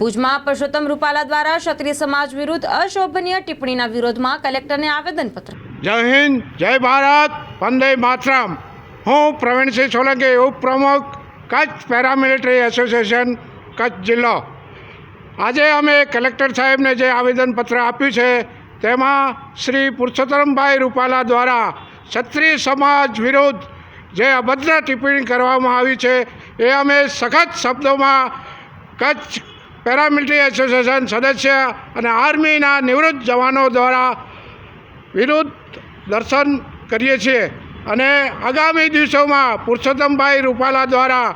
ભુજમાં પરસોત્તમ રૂપાલા દ્વારા ક્ષત્રિય સમાજ વિરુદ્ધ અશોભનીય ટિપ્પણીના વિરોધમાં કલેક્ટરને આવેદનપત્ર. જય હિન્દ, જય ભારત, વંદે માતરમ. હું પ્રવીણસિંહ સોલંકી, ઉપપ્રમુખ, કચ્છ પેરામિલિટરી એસોસિએશન, કચ્છ જિલ્લો. આજે અમે કલેક્ટર સાહેબને જે આવેદનપત્ર આપ્યું છે, તેમાં શ્રી પુરુષોત્તમભાઈ રૂપાલા દ્વારા ક્ષત્રિય સમાજ વિરુદ્ધ જે અભદ્ર ટિપ્પણી કરવામાં આવી છે, એ અમે સખત શબ્દોમાં કચ્છ પેરામિલિટરી એસોસિએશન સદસ્ય અને આર્મીના નિવૃત્ત જવાનો દ્વારા વિરુદ્ધ દર્શન કરીએ છીએ. અને આગામી દિવસોમાં પુરુષોત્તમભાઈ રૂપાલા દ્વારા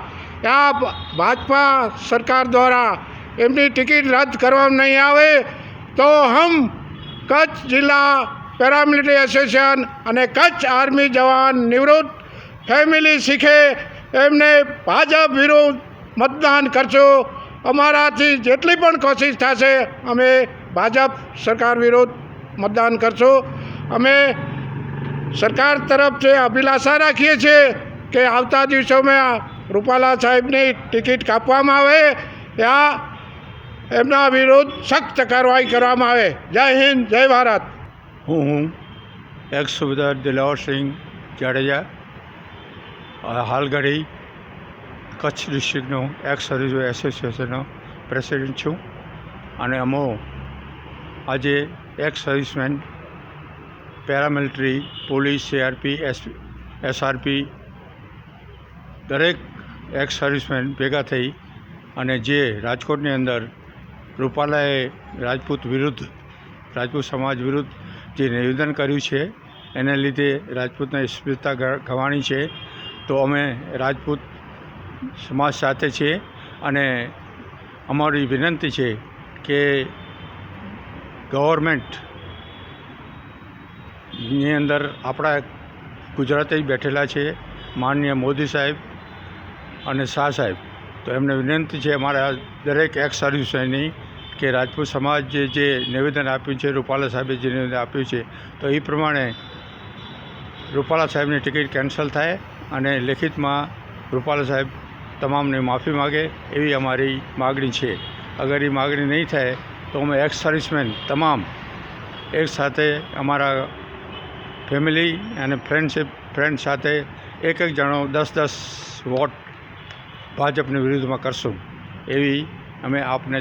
આ ભાજપા સરકાર દ્વારા એમની ટિકિટ રદ કરવામાં નહીં આવે તો હમ કચ્છ જિલ્લા પેરામિલિટરી એસોસિએશન અને કચ્છ આર્મી જવાન નિવૃત્ત ફેમિલી શીખે એમને ભાજપ વિરુદ્ધ મતદાન કરશો અમારાથી જેટલી પણ કોશિશ થશે, અમે ભાજપ સરકાર વિરુદ્ધ મતદાન કરશું. અમે સરકાર તરફથી અભિલાષા રાખીએ છીએ કે આવતા દિવસોમાં રૂપાલા સાહેબની ટિકિટ કાપવામાં આવે, ત્યાં એમના વિરુદ્ધ સખ્ત કાર્યવાહી કરવામાં આવે. જય હિન્દ, જય ભારત. હું હું એક્સ સુબેદાર દિલાવરસિંહ જાડેજા હાલ ઘડી કચ્છ ડિસ્ટ્રિક્ટનો એક્સ સર્વિસ એસોસિએશનનો પ્રેસિડેન્ટ છું. અને અમો આજે ex serviceman paramilitary police CRP S SRP દરેક એક્સ સર્વિસમેન ભેગા થઈ અને જે રાજકોટની અંદર રૂપાલાએ રાજપૂત વિરુદ્ધ, રાજપૂત સમાજ વિરુદ્ધ જે નિવેદન કર્યું છે, એને લીધે રાજપૂતને સ્પીડતા ગવાણી છે. તો અમે રાજપૂત સમાજ સાથે છીએ અને અમારી વિનંતી છે કે ગવર્મેન્ટની અંદર આપણા ગુજરાતે જ બેઠેલા છે, માનનીય મોદી સાહેબ અને શાહ સાહેબ. તો એમને વિનંતી છે અમારા દરેક એક્સ સર્વિસની કે રાજપૂત સમાજે જે નિવેદન આપ્યું છે, રૂપાલા સાહેબે જે નિવેદન આપ્યું છે, તો એ પ્રમાણે રૂપાલા સાહેબની ટિકિટ કેન્સલ થાય અને લેખિતમાં રૂપાલા સાહેબ તમામને માફી માગે એવી અમારી માગણી છે. અગર એ માગણી નહીં થાય, તો અમે એક્સ સર્વિસમેન તમામ એક સાથે અમારા ફેમિલી અને ફ્રેન્ડશીપ ફ્રેન્ડ સાથે એક એક જણો દસ દસ વોટ ભાજપની વિરુદ્ધમાં કરશું. એવી અમે આપને